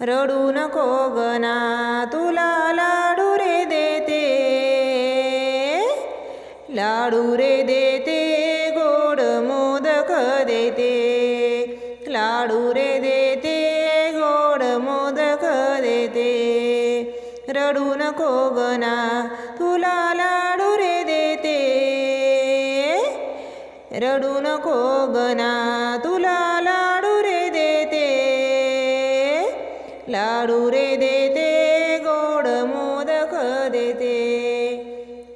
रडू नको गना तुला लाडू रे देते. लाडू रे देते गोड मोदक देते. लाडू रे देते गोड मोदक देते. रडू नको गना तुला लाडू रे देते. रडू नको गना लाडू रे देते गोड मोदक देते.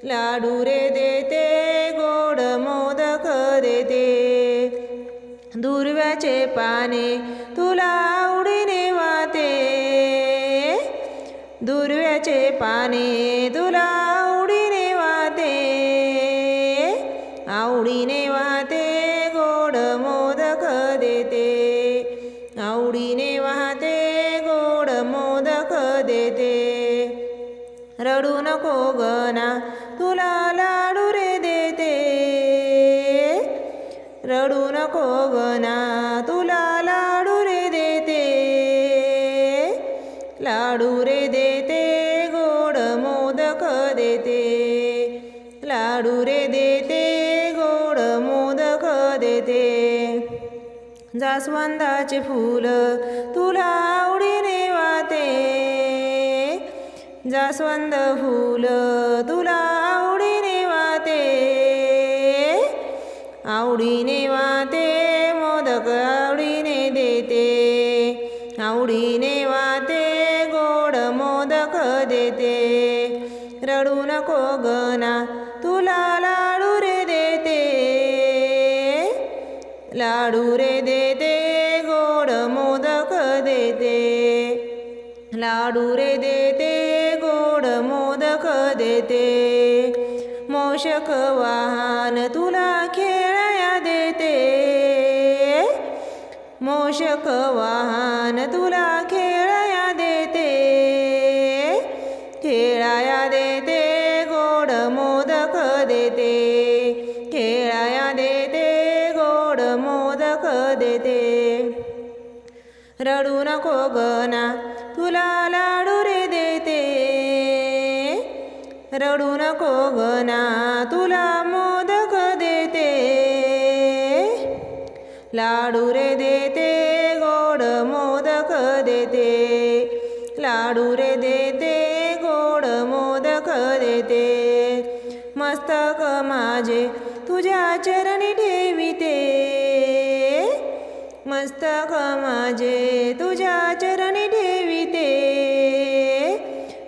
लाडू रे देते गोड मोदक देते. दुर्व्याचे पाने तुला आवडीने वाते दुर्व्याचे पाने तुला आवडीने वाते आवडीने वाते गोड मोदक देते. देते. रडू नको गना तुला लाडू रे देते. रडू नको गना तुला लाडू रे देते. लाडू रे देते गोड मोदक देते. लाडू रे देते गोड मोदक देते. जास्वंदाचे फूल तुला आवडीने वाते. जास्वंद फूल तुला आवडीने वाते आवडीने वाते मोदक आवडीने देते. आवडीने वाते गोड मोदक देते. रडू नको गना तुला लाडू रे देते. लाडू रे देते लाडू रे देते गोड मोदक देते. मोषक वाहन तुला खेळया देते. मोषक वाहन तुला रडू नको गना तुला लाडू रे देते. रडू नको गना तुला मोदक देते. लाडू रे देते गोड मोदक देते. लाडू रे देते गोड मोदक देते. मस्तक माझे तुझ्या चरणी ठेविते. मस्तक माझे तुझ्या चरणी ठेविते.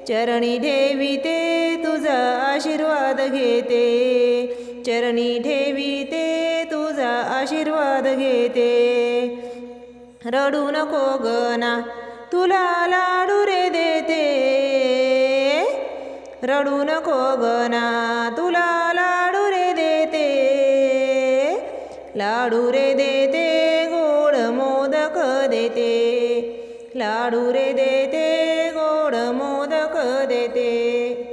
चरणी ठेविते तुझा आशीर्वाद घेते. चरणी ठेविते तुझा आशीर्वाद घेते. रडू नको गना तुला लाडू रे देते. रडू नको गना तुला लाडू रे देते. लाडू रे देते देते. लाडू रे देते गोड मोदक देते.